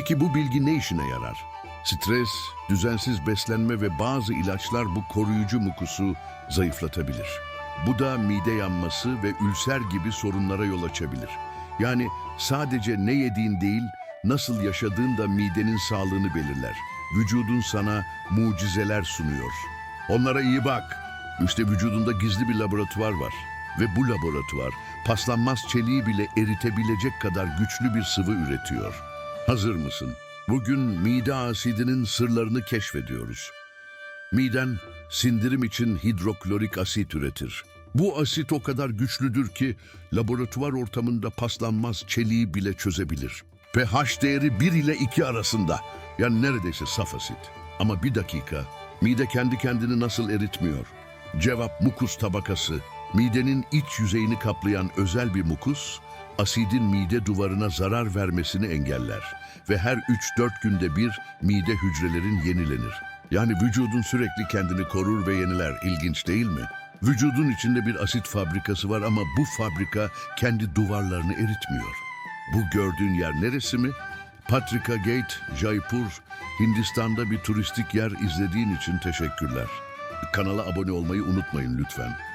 Peki bu bilgi ne işine yarar? Stres, düzensiz beslenme ve bazı ilaçlar bu koruyucu mukusu zayıflatabilir. Bu da mide yanması ve ülser gibi sorunlara yol açabilir. Yani sadece ne yediğin değil, nasıl yaşadığın da midenin sağlığını belirler. Vücudun sana mucizeler sunuyor. Onlara iyi bak. İşte vücudunda gizli bir laboratuvar var. Ve bu laboratuvar paslanmaz çeliği bile eritebilecek kadar güçlü bir sıvı üretiyor. Hazır mısın? Bugün mide asidinin sırlarını keşfediyoruz. Miden sindirim için hidroklorik asit üretir. Bu asit o kadar güçlüdür ki laboratuvar ortamında paslanmaz çeliği bile çözebilir. pH değeri 1 ile 2 arasında. Yani neredeyse saf asit. Ama bir dakika, mide kendi kendini nasıl eritmiyor? Cevap mukus tabakası. Midenin iç yüzeyini kaplayan özel bir mukus, asidin mide duvarına zarar vermesini engeller ve her 3-4 günde bir mide hücrelerin yenilenir. Yani vücudun sürekli kendini korur ve yeniler. İlginç değil mi? Vücudun içinde bir asit fabrikası var ama bu fabrika kendi duvarlarını eritmiyor. Bu gördüğün yer neresi mi? Patrika Gate, Jaipur, Hindistan'da bir turistik yer izlediğin için teşekkürler. Kanala abone olmayı unutmayın lütfen.